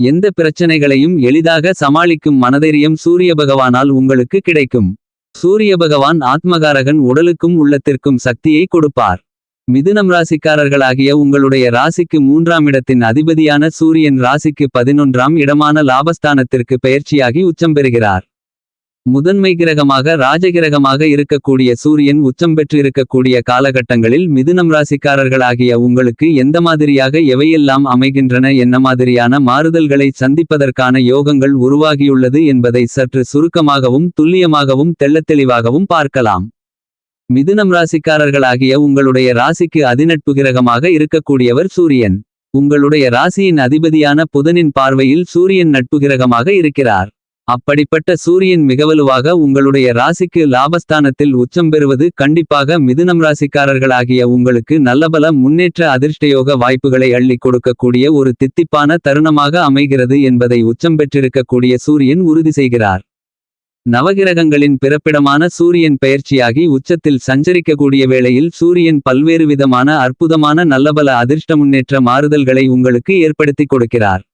எந்த பிரச்சனைகளையும் எளிதாக சமாளிக்கும் மனதைரியம் சூரிய பகவானால் உங்களுக்கு கிடைக்கும். சூரிய பகவான் ஆத்மகாரகன் உடலுக்கும் உள்ளத்திற்கும் சக்தியை கொடுப்பார். மிதுனம் ராசிக்காரர்களாகிய உங்களுடைய ராசிக்கு மூன்றாம் இடத்தின் அதிபதியான சூரியன் ராசிக்கு பதினொன்றாம் இடமான லாபஸ்தானத்திற்கு பெயர்ச்சியாகி உச்சம் பெறுகிறார். முதன்மை கிரகமாக ராஜகிரகமாக இருக்கக்கூடிய சூரியன் உச்சம் பெற்றிருக்கக்கூடிய காலகட்டங்களில் மிதுனம் ராசிக்காரர்களாகிய உங்களுக்கு எந்த மாதிரியாக எவையெல்லாம் அமைகின்றன என்ன மாதிரியான மாறுதல்களை சந்திப்பதற்கான யோகங்கள் உருவாகியுள்ளது என்பதை சற்று சுருக்கமாகவும் துல்லியமாகவும் தெள்ளத்தெளிவாகவும் பார்க்கலாம். மிதுனம் ராசிக்காரர்களாகிய உங்களுடைய ராசிக்கு அதிநட்பு கிரகமாக இருக்கக்கூடியவர் சூரியன். உங்களுடைய ராசியின் அதிபதியான புதனின் பார்வையில் சூரியன் நட்பு கிரகமாக இருக்கிறார். அப்படிப்பட்ட சூரியன் மிகவலுவாக உங்களுடைய ராசிக்கு லாபஸ்தானத்தில் உச்சம் பெறுவது கண்டிப்பாக மிதுனம் ராசிக்காரர்களாகிய உங்களுக்கு நல்லபல முன்னேற்ற அதிர்ஷ்டயோக வாய்ப்புகளை அள்ளிக் கொடுக்கக்கூடிய ஒரு தித்திப்பான தருணமாக அமைகிறது என்பதை உச்சம் பெற்றிருக்கக்கூடிய சூரியன் உறுதி செய்கிறார். நவகிரகங்களின் பிறப்பிடமான சூரியன் பெயர்ச்சியாகி உச்சத்தில் சஞ்சரிக்கக்கூடிய வேளையில் சூரியன் பல்வேறு விதமான அற்புதமான நல்லபல அதிர்ஷ்ட முன்னேற்ற மாறுதல்களை உங்களுக்கு ஏற்படுத்திக் கொடுக்கிறார்.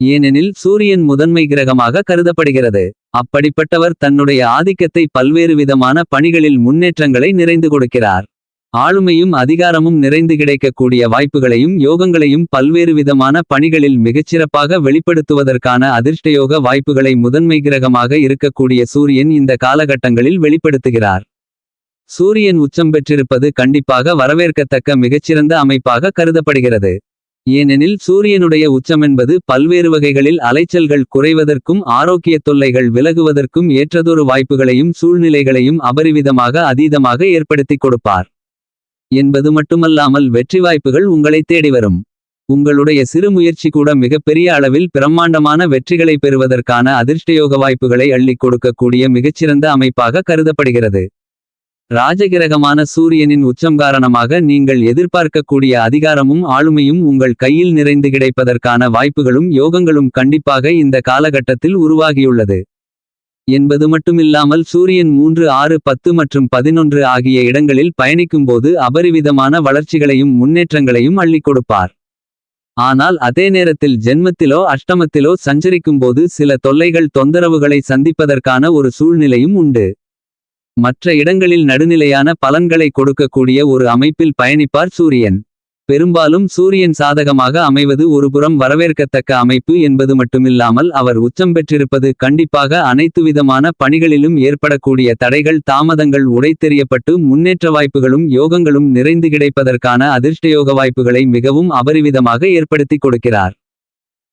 ஏனெனில் சூரியன் முதன்மை கிரகமாக கருதப்படுகிறது. அப்படிப்பட்டவர் தன்னுடைய ஆதிக்கத்தை பல்வேறு விதமான பணிகளில் முன்னேற்றங்களை நிறைந்து கொடுக்கிறார். ஆளுமையும் அதிகாரமும் நிறைந்து கிடைக்கக்கூடிய வாய்ப்புகளையும் யோகங்களையும் பல்வேறு விதமான பணிகளில் மிகச்சிறப்பாக வெளிப்படுத்துவதற்கான அதிர்ஷ்டயோக வாய்ப்புகளை முதன்மை கிரகமாக இருக்கக்கூடிய சூரியன் இந்த காலகட்டங்களில் வெளிப்படுத்துகிறார். சூரியன் உச்சம் பெற்றிருப்பது கண்டிப்பாக வரவேற்கத்தக்க மிகச்சிறந்த அமைப்பாக கருதப்படுகிறது. ஏனெனில் சூரியனுடைய உச்சமென்பது பல்வேறு வகைகளில் அலைச்சல்கள் குறைவதற்கும் ஆரோக்கிய தொல்லைகள் விலகுவதற்கும் ஏற்றதொரு வாய்ப்புகளையும் சூழ்நிலைகளையும் அபரிவிதமாக அதீதமாக ஏற்படுத்திக் கொடுப்பார். என்பது மட்டுமல்லாமல் வெற்றி வாய்ப்புகள் உங்களை தேடி வரும். உங்களுடைய சிறு முயற்சி கூட மிகப்பெரிய அளவில் பிரம்மாண்டமான வெற்றிகளை பெறுவதற்கான அதிர்ஷ்டயோக வாய்ப்புகளை அள்ளிக் கொடுக்கக்கூடிய மிகச்சிறந்த அமைப்பாக கருதப்படுகிறது. ராஜகிரகமான சூரியனின் உச்சம் காரணமாக நீங்கள் எதிர்பார்க்கக்கூடிய அதிகாரமும் ஆளுமையும் உங்கள் கையில் நிறைந்து கிடைப்பதற்கான வாய்ப்புகளும் யோகங்களும் கண்டிப்பாக இந்த காலகட்டத்தில் உருவாகியுள்ளது. என்பது மட்டுமில்லாமல் சூரியன் மூன்று ஆறு பத்து மற்றும் பதினொன்று ஆகிய இடங்களில் பயணிக்கும்போது அபரிவிதமான வளர்ச்சிகளையும் முன்னேற்றங்களையும் அள்ளிக் கொடுப்பார். ஆனால் அதே நேரத்தில் ஜென்மத்திலோ அஷ்டமத்திலோ சஞ்சரிக்கும்போது சில தொல்லைகள் தொந்தரவுகளை சந்திப்பதற்கான ஒரு சூழ்நிலையும் உண்டு. மற்ற இடங்களில் நடுநிலையான பலன்களை கொடுக்கக்கூடிய ஒரு அமைப்பில் பயணிப்பார் சூரியன். பெரும்பாலும் சூரியன் சாதகமாக அமைவது ஒருபுறம் வரவேற்கத்தக்க அமைப்பு என்பது மட்டுமில்லாமல் அவர் உச்சம் பெற்றிருப்பது கண்டிப்பாக அனைத்து விதமான பணிகளிலும் ஏற்படக்கூடிய தடைகள் தாமதங்கள் உடைத்தெறியப்பட்டு முன்னேற்ற வாய்ப்புகளும் யோகங்களும் நிறைந்து கிடைப்பதற்கான அதிர்ஷ்டயோக வாய்ப்புகளை மிகவும் அபரிவிதமாக ஏற்படுத்திக் கொடுக்கிறார்.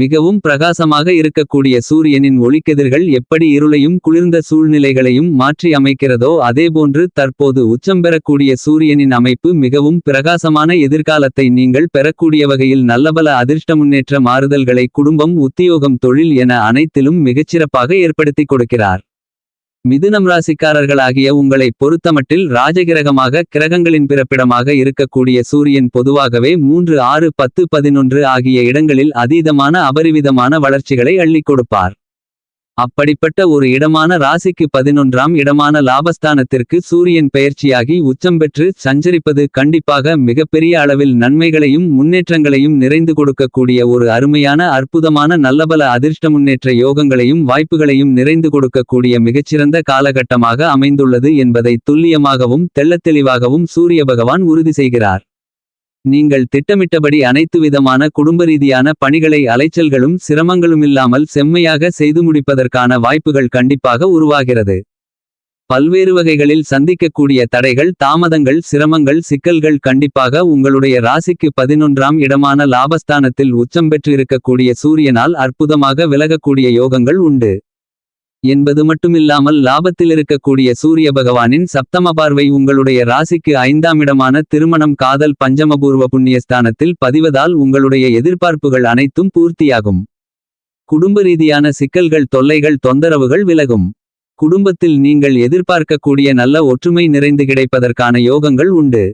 மிகவும் பிரகாசமாக இருக்கக்கூடிய சூரியனின் ஒளிக்கதிர்கள் எப்படி இருளையும் குளிர்ந்த சூழ்நிலைகளையும் மாற்றி அமைக்கிறதோ அதேபோன்று தற்போது உச்சம் பெறக்கூடிய சூரியனின் அமைப்பு மிகவும் பிரகாசமான எதிர்காலத்தை நீங்கள் பெறக்கூடிய வகையில் நல்லபல அதிர்ஷ்ட முன்னேற்ற மாறுதல்களை குடும்பம் உத்தியோகம் தொழில் என அனைத்திலும் மிகச்சிறப்பாக ஏற்படுத்திக் கொடுக்கிறார். மிதுனம் ராசிக்காரர்களாகிய உங்களை பொறுத்தமட்டில் ராஜகிரகமாக கிரகங்களின் பிறப்பிடமாக இருக்கக்கூடிய சூரியன் பொதுவாகவே மூன்று ஆறு பத்து பதினொன்று ஆகிய இடங்களில் அதீதமான அபரிவிதமான வளர்ச்சிகளை அள்ளிக் கொடுப்பார். அப்படிப்பட்ட ஒரு இடமான ராசிக்கு பதினொன்றாம் இடமான லாபஸ்தானத்திற்கு சூரியன் பெயர்ச்சியாகி உச்சம் பெற்று சஞ்சரிப்பது கண்டிப்பாக மிகப்பெரிய அளவில் நன்மைகளையும் முன்னேற்றங்களையும் நிறைந்து கொடுக்கக்கூடிய ஒரு அருமையான அற்புதமான நல்லபல அதிர்ஷ்ட முன்னேற்ற யோகங்களையும் வாய்ப்புகளையும் நிறைந்து கொடுக்கக்கூடிய மிகச்சிறந்த காலகட்டமாக அமைந்துள்ளது என்பதை துல்லியமாகவும் தெள்ளத்தெளிவாகவும் சூரிய பகவான் உறுதி செய்கிறார். நீங்கள் திட்டமிட்டபடி அனைத்து விதமான குடும்பரீதியான பணிகளை அலைச்சல்களும் சிரமங்களுமில்லாமல் செம்மையாக செய்து முடிப்பதற்கான வாய்ப்புகள் கண்டிப்பாக உருவாகிறது. பல்வேறு வகைகளில் சந்திக்கக்கூடிய தடைகள் தாமதங்கள் சிரமங்கள் சிக்கல்கள் கண்டிப்பாக உங்களுடைய ராசிக்கு பதினொன்றாம் இடமான லாபஸ்தானத்தில் உச்சம் பெற்றிருக்கக்கூடிய சூரியனால் அற்புதமாக விலகக்கூடிய யோகங்கள் உண்டு. என்பது மட்டுமில்லாமல் லாபத்தில் இருக்கக்கூடிய சூரிய பகவானின் சப்தம பார்வை உங்களுடைய ராசிக்கு ஐந்தாம் இடமான திருமணம் காதல் பஞ்சமபூர்வ புண்ணியஸ்தானத்தில் பதிவதால் உங்களுடைய எதிர்பார்ப்புகள் அனைத்தும் பூர்த்தியாகும். குடும்ப ரீதியான சிக்கல்கள் தொல்லைகள் தொந்தரவுகள் விலகும். குடும்பத்தில் நீங்கள் எதிர்பார்க்கக்கூடிய நல்ல ஒற்றுமை நிறைந்து கிடைப்பதற்கான யோகங்கள் உண்டு.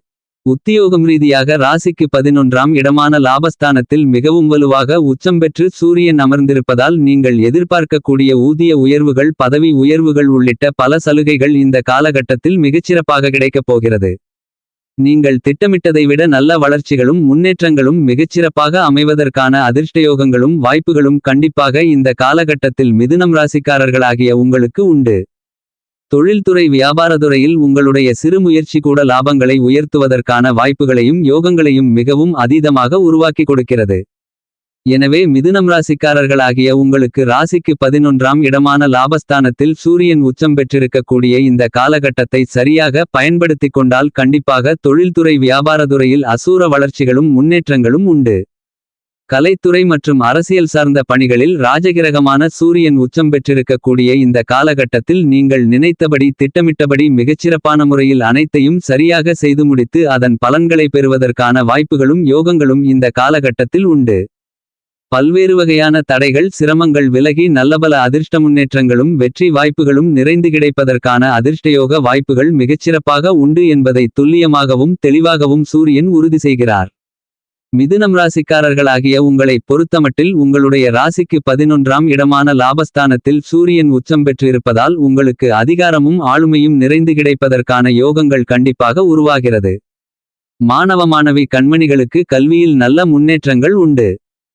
உத்தியோகம் ரீதியாக ராசிக்கு பதினொன்றாம் இடமான லாபஸ்தானத்தில் மிகவும் வலுவாக உச்சம் பெற்று சூரியன் அமர்ந்திருப்பதால் நீங்கள் எதிர்பார்க்கக்கூடிய ஊதிய உயர்வுகள் பதவி உயர்வுகள் உள்ளிட்ட பல சலுகைகள் இந்த காலகட்டத்தில் மிகச்சிறப்பாக கிடைக்கப் போகிறது. நீங்கள் திட்டமிட்டதை விட நல்ல வளர்ச்சிகளும் முன்னேற்றங்களும் மிகச்சிறப்பாக அமைவதற்கான அதிர்ஷ்டயோகங்களும் வாய்ப்புகளும் கண்டிப்பாக இந்த காலகட்டத்தில் மிதுனம் ராசிக்காரர்களாகிய உங்களுக்கு உண்டு. தொழில்துறை வியாபாரதுறையில் உங்களுடைய சிறு முயற்சி கூட லாபங்களை உயர்த்துவதற்கான வாய்ப்புகளையும் யோகங்களையும் மிகவும் அதீதமாக உருவாக்கி கொடுக்கிறது. எனவே மிதுனம் ராசிக்காரர்களாகிய உங்களுக்கு ராசிக்கு பதினொன்றாம் இடமான லாபஸ்தானத்தில் சூரியன் உச்சம் பெற்றிருக்கக்கூடிய இந்த காலகட்டத்தை சரியாக பயன்படுத்திக் கொண்டால் கண்டிப்பாக தொழில்துறை வியாபாரதுறையில் அசூர வளர்ச்சிகளும் முன்னேற்றங்களும் உண்டு. கலைத்துறை மற்றும் அரசியல் சார்ந்த பணிகளில் ராஜகிரகமான சூரியன் உச்சம் பெற்றிருக்கக்கூடிய இந்த காலகட்டத்தில் நீங்கள் நினைத்தபடி திட்டமிட்டபடி மிகச்சிறப்பான முறையில் அனைத்தையும் சரியாக செய்து முடித்து அதன் பலன்களை பெறுவதற்கான வாய்ப்புகளும் யோகங்களும் இந்த காலகட்டத்தில் உண்டு. பல்வேறு வகையான தடைகள் சிரமங்கள் விலகி நல்லபல அதிர்ஷ்ட முன்னேற்றங்களும் வெற்றி வாய்ப்புகளும் நிறைந்து கிடைப்பதற்கான அதிர்ஷ்டயோக வாய்ப்புகள் மிகச்சிறப்பாக உண்டு என்பதை துல்லியமாகவும் தெளிவாகவும் சூரியன் உறுதி செய்கிறார். மிதுனம் ராசிக்காரர்களாகிய உங்களை பொறுத்தமட்டில் உங்களுடைய ராசிக்கு பதினொன்றாம் இடமான லாபஸ்தானத்தில் சூரியன் உச்சம் பெற்றிருப்பதால் உங்களுக்கு அதிகாரமும் ஆளுமையும் நிறைந்து கிடைப்பதற்கான யோகங்கள் கண்டிப்பாக உருவாகிறது மாணவ மாணவி கண்மணிகளுக்கு கல்வியில் நல்ல முன்னேற்றங்கள் உண்டு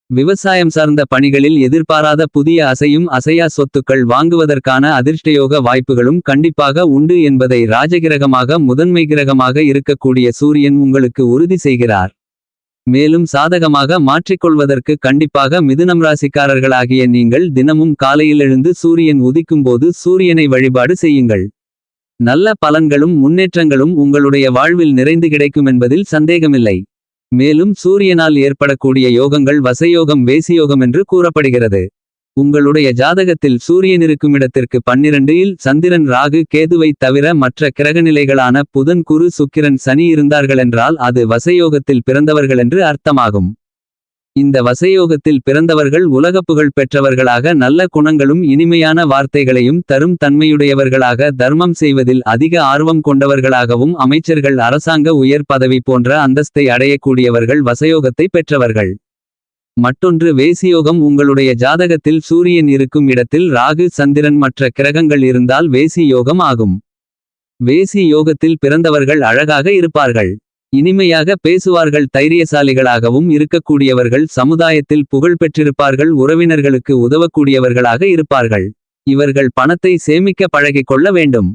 விவசாயம் சார்ந்த பணிகளில் எதிர்பாராத புதிய அசையும் அசையா சொத்துக்கள் வாங்குவதற்கான அதிர்ஷ்டயோக வாய்ப்புகளும் கண்டிப்பாக உண்டு என்பதை ராஜகிரகமாக முதன்மை கிரகமாக இருக்கக்கூடிய சூரியன் உங்களுக்கு உறுதி செய்கிறார். மேலும் சாதகமாக மாற்றிக்கொள்வதற்கு கண்டிப்பாக மிதுனம் ராசிக்காரர்களாகிய நீங்கள் தினமும் காலையில் எழுந்து சூரியன் உதிக்கும்போது சூரியனை வழிபாடு செய்யுங்கள். நல்ல பலன்களும் முன்னேற்றங்களும் உங்களுடைய வாழ்வில் நிறைந்து கிடைக்குமென்பதில் சந்தேகமில்லை. மேலும் சூரியனால் ஏற்படக்கூடிய யோகங்கள் வசயோகம் வேசியோகம் என்று கூறப்படுகிறது. உங்களுடைய ஜாதகத்தில் சூரியன் இருக்குமிடத்திற்கு 12 இல் சந்திரன் ராகு கேதுவைத் தவிர மற்ற கிரகநிலைகளான புதன் குரு சுக்கிரன் சனி இருந்தார்களென்றால் அது வசயோகத்தில் பிறந்தவர்களென்று அர்த்தமாகும். இந்த வசயோகத்தில் பிறந்தவர்கள் உலகப்புகழ் பெற்றவர்களாக நல்ல குணங்களும் இனிமையான வார்த்தைகளையும் தரும் தன்மையுடையவர்களாக தர்மம் செய்வதில் அதிக ஆர்வம் கொண்டவர்களாகவும் அமைச்சர்கள் அரசாங்க உயர் பதவி போன்ற அந்தஸ்தை அடையக்கூடியவர்கள் வசயோகத்தை பெற்றவர்கள். மற்றொன்று வேசியோகம் உங்களுடைய ஜாதகத்தில் சூரியன் இருக்கும் இடத்தில் ராகு சந்திரன் மற்ற கிரகங்கள் இருந்தால் வேசி யோகம் ஆகும். வேசி யோகத்தில் பிறந்தவர்கள் அழகாக இருப்பார்கள். இனிமையாக பேசுவார்கள் தைரியசாலிகளாகவும் இருக்கக்கூடியவர்கள் சமுதாயத்தில் புகழ் பெற்றிருப்பார்கள் உறவினர்களுக்கு உதவக்கூடியவர்களாக இருப்பார்கள். இவர்கள் பணத்தை சேமிக்க பழகிக் கொள்ள வேண்டும்.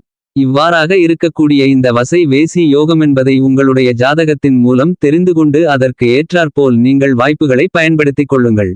இவ்வாறாக இருக்கக்கூடிய இந்த வசை வேசி யோகமென்பதை உங்களுடைய ஜாதகத்தின் மூலம் தெரிந்து கொண்டு அதற்கு ஏற்றாற்போல் நீங்கள் வாய்ப்புகளை பயன்படுத்திக் கொள்ளுங்கள்.